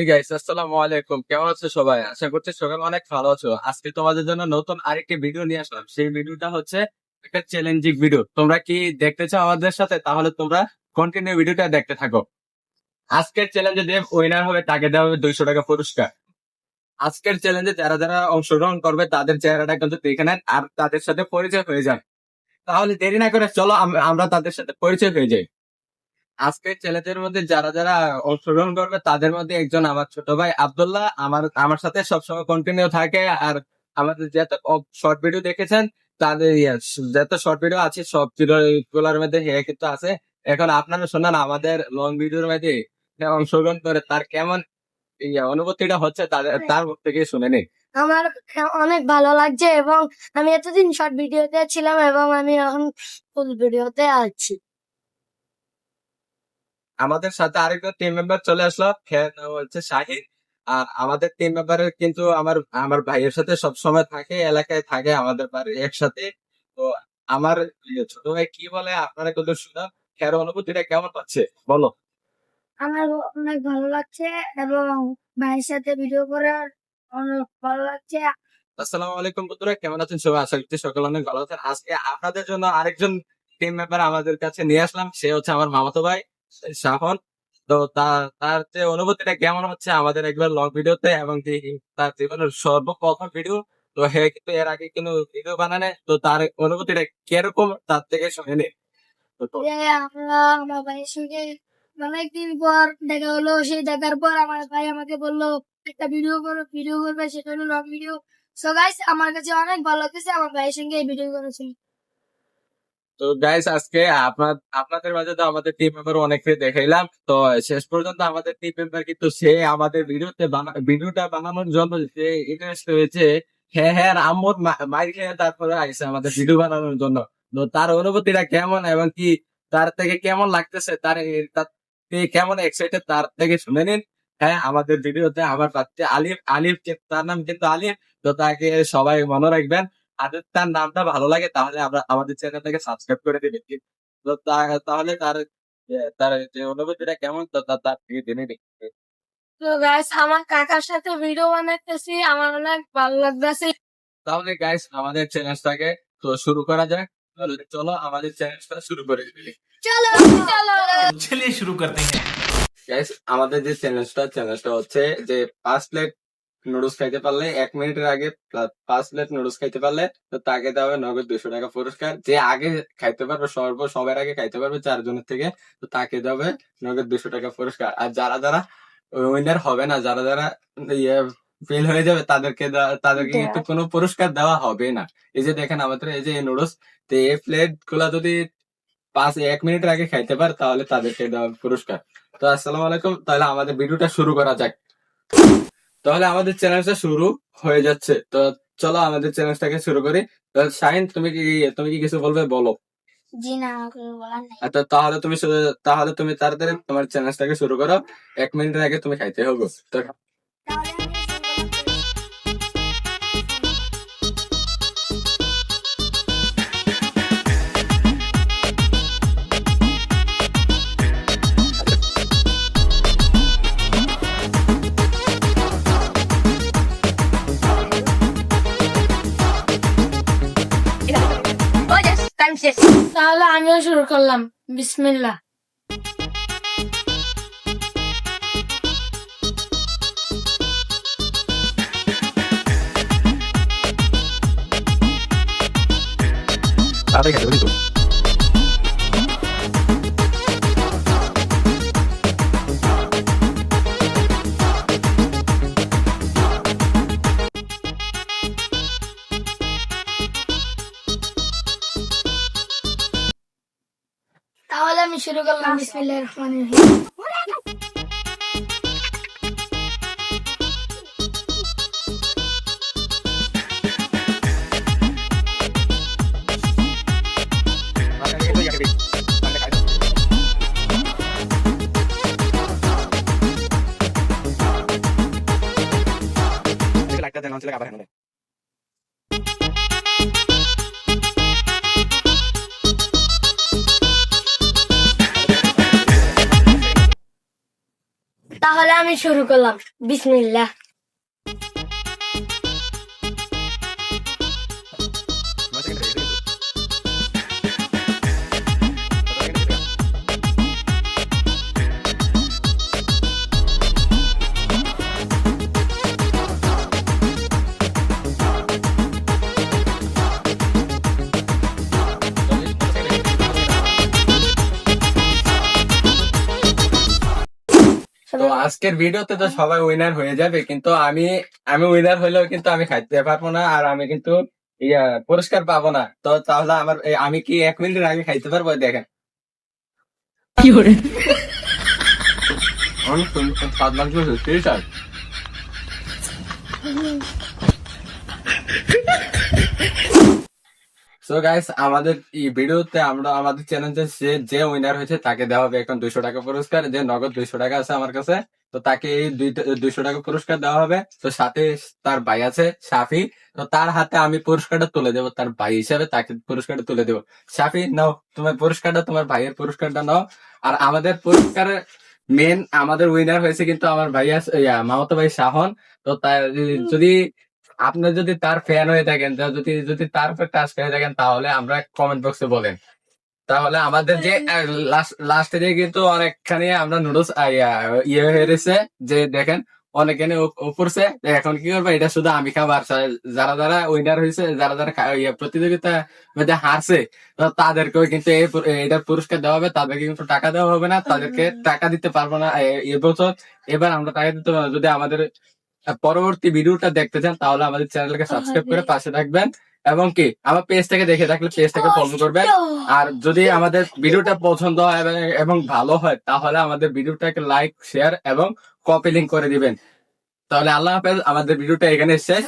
ঠিক আছে আসসালামু আলাইকুম। কেমন আছো সবাই? আশা করছি সবাই অনেক ভালো আছো। আজকে তোমাদের জন্য নতুন আরেকটি ভিডিও নিয়ে আসলাম। সেই ভিডিওটা হচ্ছে একটা চ্যালেঞ্জিং ভিডিও তোমরা কি দেখতে চাও আমাদের সাথে? তাহলে তোমরা কন্টিনিউ ভিডিওটা দেখতে থাকো। আজকের চ্যালেঞ্জে যে উইনার হবে, তাকে দেওয়া হবে দুইশো টাকা পুরস্কার। আজকের চ্যালেঞ্জে যারা যারা অংশগ্রহণ করবে, তাদের চেহারাটা কিন্তু দেখে নেন আর তাদের সাথে পরিচয় হয়ে যান। তাহলে দেরি না করে চলো আমরা তাদের সাথে পরিচয় হয়ে যাই। আজকের ছেলেদের মধ্যে যারা যারা অংশগ্রহণ করবে তাদের মধ্যে একজন আমার ছোট ভাই আব্দুল্লাহ। আমার আমার সাথে সবসময় কন্টিনিউ থাকে আর আমাদের যত শর্ট ভিডিও দেখেছেন তাদের যত শর্ট ভিডিও আছে সবগুলোর মধ্যে হে কিন্তু আছে। এখন আপনারা শোনান আমাদের লং ভিডিওর মধ্যে অংশগ্রহণ করে তার কেমন ইয়ে, অনুভূতিটা হচ্ছে তাদের তার মুখ থেকে শুনে নিন আমার অনেক ভালো লাগছে এবং আমি এতদিন শর্ট ভিডিওতে ছিলাম এবং আমি এখন ফুল ভিডিওতে আছি। আমাদের সাথে আরেকটা টিম মেম্বার চলে আসলো নাম হচ্ছে শাহিদ আর আমাদের টিম মেম্বারের কিন্তু আমার আমার ভাইয়ের সাথে সব সময় থাকে এলাকায় থাকে আমাদের বাড়ি একসাথে। তো আমার ছোট ভাই কি বলে আপনারা কিন্তু শুনো খেয়ার অনুভূতিটা কেমন পাচ্ছে? বলো। আমার অনেক ভালো লাগছে এবং ভাইয়ের সাথে ভিডিও করার অনেক ভালো লাগছে। আসসালামু আলাইকুম বন্ধুরা কেমন আছেন সবাই? আশা করছি সকলে অনেক ভালো আছেন। আজকে আপনাদের জন্য আরেকজন টিম মেম্বার আমাদের কাছে নিয়ে আসলাম সে হচ্ছে আমার মামাতো ভাই। শাহন তো তার যে অনুভূতিটা কেমন হচ্ছে আমাদের একবার লং ভিডিওতে এবং তার জীবনের সর্বপ্রথম ভিডিও তো হে কিন্তু এর আগে কোনো ভিডিও বানানে, তো তার অনুভূতিটা কীরকম তার থেকে শুনে নে আমরা অনেকদিন পর দেখা হলো, সেই দেখার পর আমার ভাই আমাকে বলল, একটা ভিডিও করো ভিডিও করবে সেটা হলো লং ভিডিও সো গাইস আমার কাছে অনেক ভালো লাগতেছে, আমার ভাইয়ের সঙ্গে এই ভিডিও করেছি। তো গাইস আজকে আপনার, আপনাদের মাঝে তো আমাদের টিম মেম্বার অনেককে দেখাইলাম। তো শেষ পর্যন্ত আমাদের টিম মেম্বার কিন্তু সে আমাদের ভিডিওতে ভিডিওটা বানানোর জন্য যে ইন্টারেস্ট হয়েছে হ্যাঁ হ্যাঁ আম্মদ মাইর খেয়ে তারপরে আইসে আমাদের ভিডিও বানানোর জন্য। তো তার অনুভূতিটা কেমন এবং কি তার থেকে কেমন লাগতেছে, তার কেমন এক্সাইটেড তার থেকে শুনে নিন। হ্যাঁ আমাদের ভিডিওতে আমার পাচ্ছে আলিফ আলিফ, তার নাম কিন্তু আলিফ। তো তাকে সবাই মনে রাখবেন। তাদের তার নামটা ভালো লাগে তাহলে আমরা আমাদের চ্যানেলটাকে সাবস্ক্রাইব করে দেবেন তো তাহলে তার তার যে অনুভূতিটা কেমন তার দিয়ে জেনে নিই তো গাইস আমার কাকার সাথে ভিডিও বানাইতেছি আমার অনেক ভালো লাগতেছে। তাহলে গাইস আমাদের চ্যানেলটাকে তো শুরু করা যাক। চলো আমাদের চ্যানেলটা শুরু করে দিই চলো চলো। চলিয়ে শুরু করতে। হ্যাঁ গাইস আমাদের যে চ্যালেঞ্জটা চ্যালেঞ্জটা হচ্ছে যে পাঁচ প্লেট নুডলস খাইতে পারলে এক মিনিটের আগে পাঁচ প্লেট নুডলস খাইতে পারলে তো তাকে দেওয়া হবে নগদ দুশো টাকা পুরস্কার। যে আগে খাইতে পারবে সর্ব সবার আগে খাইতে পারবে চারজনের থেকে তো তাকে দেওয়া হবে নগদ দুশো টাকা পুরস্কার। আর যারা যারা উইনার হবে না যারা যারা ইয়ে ফেল হয়ে যাবে তাদেরকে তাদেরকে। কিন্তু কোনো পুরস্কার দেওয়া হবে না। এই যে দেখেন আমাদের এই যে নুডলস তো এই প্লেটগুলা যদি পাঁচ এক মিনিটের আগে খাইতে পারে তাহলে তাদেরকে দেওয়া পুরস্কার। তো আসসালামু আলাইকুম তাহলে আমাদের ভিডিওটা শুরু করা যাক। তাহলে আমাদের চ্যানেলটা শুরু হয়ে যাচ্ছে। তো চলো আমাদের চ্যানেলটাকে শুরু করি। তো শাহিন তুমি কি তুমি কি কিছু বলবে? বলো। জি না বলার নাই। আচ্ছা তাহলে তুমি তাহলে তুমি তাড়াতাড়ি তোমার চ্যানেলটাকে শুরু করো। এক মিনিটের আগে তুমি খাইতে হবে। তো তাহলে আমিও শুরু করলাম বিসমিল্লাহ তাড়াতাড়ি খাইতে আমি শুরু করলাম বিসমিল্লাহ রহমান রহিম। তাহলে আমি শুরু করলাম আজকের ভিডিওতে তো সবাই উইনার হয়ে যাবে কিন্তু আমি আমি উইনার হলেও কিন্তু আমি খাইতে পারব না আর আমি কিন্তু ইয়া পুরস্কার পাবো না। তো তাহলে আমার আমি কি এক মিনিটের আগে খাইতে পারব? দেখেন। অনেক সুন্দর, স্বাদ লাগছে সত্যিই স্বাদ। সো গাইস আমাদের এই ভিডিওতে আমরা, আমাদের চ্যানেলে যে যে উইনার হয়েছে, তাকে দেওয়া হবে এখন দুইশো টাকা পুরস্কার, যে নগদ দুইশো টাকা আছে আমার কাছে। তো তাকে এই দুইশো টাকা পুরস্কার দেওয়া হবে। তো সাথে তার ভাই আছে, সাফি। তো তার হাতে আমি পুরস্কারটা তুলে দেবো, তার ভাই হিসাবে তাকে পুরস্কারটা তুলে দেবো। সাফি, নাও, তোমার পুরস্কারটা, তোমার ভাইয়ের পুরস্কারটা নাও। আর আমাদের পুরস্কারের মেন আমাদের উইনার হয়েছে কিন্তু আমার ভাই আছে মামাতো ভাই শাহন। তো তার, যদি আপনি যদি তার ফ্যান হয়ে থাকেন যদি যদি তার উপর টাচ করে থাকেন তাহলে আমরা কমেন্ট বক্সে বলেন। তাহলে আমাদের যে লাস্টে কিন্তু অনেকখানি আমরা নুডলস ইয়ে হয়ে গেছে যে দেখেন অনেকখানি উপরছে এখন কি করব? এটা শুধু আমি খাবার যারা যারা উইনার হয়েছে যারা যারা ইয়ে প্রতিযোগিতা মধ্যে হারছে তাদেরকেও কিন্তু এটার পুরস্কার দেওয়া হবে। তাদেরকে কিন্তু টাকা দেওয়া হবে না। তাদেরকে টাকা দিতে পারব না এবছর। এবার আমরা টাকা দিতে পারব যদি আমাদের পরবর্তী ভিডিওটা দেখতে চান তাহলে আমাদের চ্যানেলকে সাবস্ক্রাইব করে পাশে থাকবেন এবং কি আমার পেজ থেকে দেখে থাকলে পেজ থেকে ফলো করবেন। আর যদি আমাদের ভিডিওটা পছন্দ হয় এবং- এবং ভালো হয় তাহলে আমাদের ভিডিওটাকে লাইক শেয়ার এবং কপি লিঙ্ক করে দিবেন। তাহলে আল্লাহ হাফেজ আমাদের ভিডিওটা এখানে শেষ।